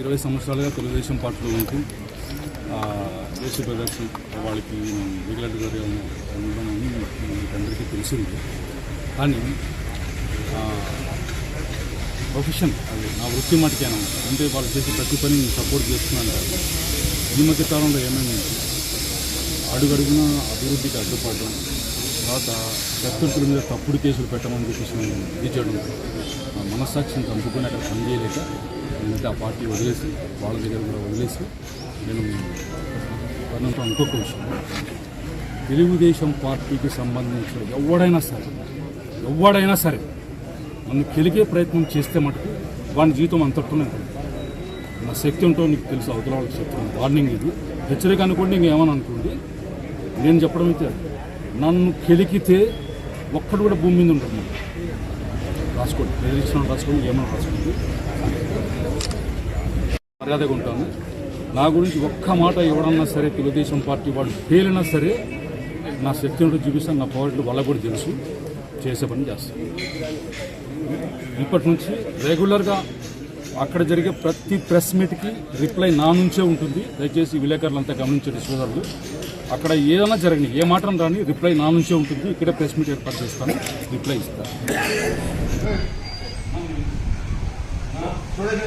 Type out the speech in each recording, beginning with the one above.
ఇరవై సంవత్సరాలుగా తెలుగుదేశం పార్టీలో ఉంటూ దేశ ప్రదర్శన వాళ్ళకి రెగ్యులేటరీగా ఉండడం అని అందరికీ తెలిసింది. కానీ ప్రొఫెషన్ అది నా వృత్తి మటుకేనా అంటే వాళ్ళు చేసే ప్రతి పని నేను సపోర్ట్ చేస్తున్నాను కాదు. ఈ మధ్య కాలంలో ఏమైంది? అడుగడుగున అభివృద్ధికి అడ్డుపడడం తర్వాత వ్యక్తుల మీద తప్పుడు కేసులు పెట్టమని చెప్పేసి నేను చేయడం మనస్సాక్షిని చంపుకొని అక్కడ పనిచేయలేక ఏంటంటే ఆ పార్టీ వదిలేసి వాళ్ళ దగ్గర కూడా వదిలేసి నేను అన్నంత ఇంకొక విషయం. తెలుగుదేశం పార్టీకి సంబంధించిన ఎవడైనా సరే ఎవడైనా సరే నన్ను కెలికే ప్రయత్నం చేస్తే మటుకు వాడి జీవితం అంతట్టునే ఉంటుంది. నా శక్తి ఉంటో నీకు తెలుసు అవతల వాళ్ళకి చెప్తున్నాను వార్నింగ్ ఇది. హెచ్చరిక అనుకోండి ఇంకేమని అనుకోండి నేను చెప్పడం అయితే నన్ను కెలికితే ఒక్కడు కూడా భూమి మీద ఉంటుంది రాసుకోండి. ప్రేరేక్షణ రాసుకోండి ఏమైనా రాసుకోండి. మర్యాదగా ఉంటాను. నా గురించి ఒక్క మాట ఎవడన్నా సరే తెలుగుదేశం పార్టీ వాళ్ళు పేలినా సరే నా శక్తి ఉంటూ చూపిస్తాను నా పవర్లు వాళ్ళకు కూడా తెలుసు. చేసే పని చేస్తాను. ఇప్పటి నుంచి రెగ్యులర్గా అక్కడ జరిగే ప్రతి ప్రెస్ మీట్కి రిప్లై నా నుంచే ఉంటుంది. దయచేసి విలేకరులంతా గమనించండి సోదరులు. అక్కడ ఏదైనా జరగని ఏ మాత్రం రాని రిప్లై నా నుంచే ఉంటుంది. ఇక్కడే ప్రెస్ మీట్ ఏర్పాటు చేస్తాను. రిప్లై ఇస్తాను చూడండి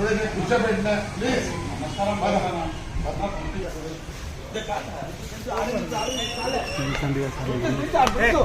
చూడండి కూర్చోబెట్టిన ప్లీజ్ చూడండి కూర్చోబెట్టిన ప్లీజ్